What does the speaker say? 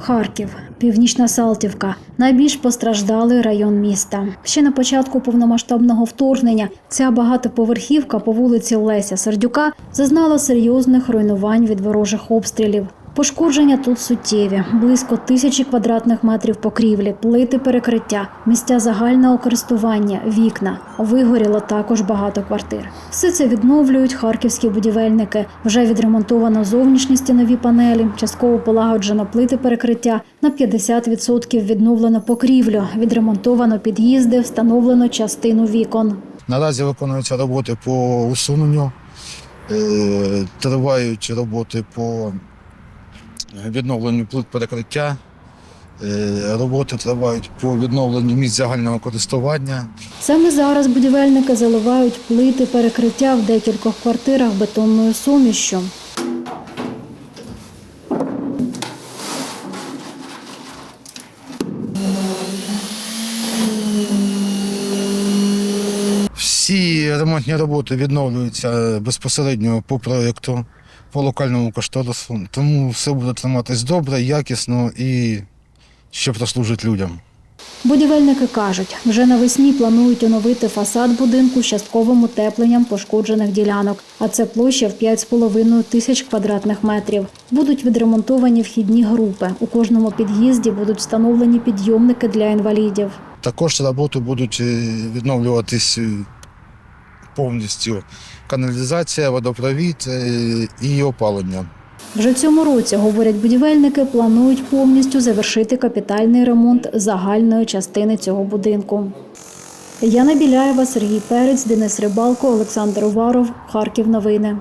Харків, Північна Салтівка найбільш постраждалий район міста. Ще на початку повномасштабного вторгнення ця багатоповерхівка по вулиці Леся Сердюка зазнала серйозних руйнувань від ворожих обстрілів. Пошкодження тут суттєві, близько тисячі квадратних метрів покрівлі, плити перекриття, місця загального користування, вікна. Вигоріло також багато квартир. Все це відновлюють харківські будівельники. Вже відремонтовано зовнішні стінові панелі, частково полагоджено плити перекриття. На 50% відновлено покрівлю, відремонтовано під'їзди, встановлено частину вікон. Наразі виконуються роботи по усуненню, е, тривають роботи по відновленню плит перекриття, е, роботи тривають по відновленню місць загального користування. Саме зараз будівельники заливають плити перекриття в декількох квартирах бетонною сумішшю. Всі ремонтні роботи відновлюються безпосередньо по проєкту, по локальному кошторису. Тому все буде триматись добре, якісно і що прослужить людям. Будівельники кажуть, вже навесні планують оновити фасад будинку з частковим утепленням пошкоджених ділянок, а це площа в 5,5 тисяч квадратних метрів. Будуть відремонтовані вхідні групи. У кожному під'їзді будуть встановлені підйомники для інвалідів. Також роботи будуть е, відновлюватись е, повністю каналізація, водопровід е, і опалення. Вже цьому році, говорять будівельники, планують повністю завершити капітальний ремонт загальної частини цього будинку. Яна Біляєва, Сергій Перець, Денис Рибалко, Олександр Уваров, Харків. Новини.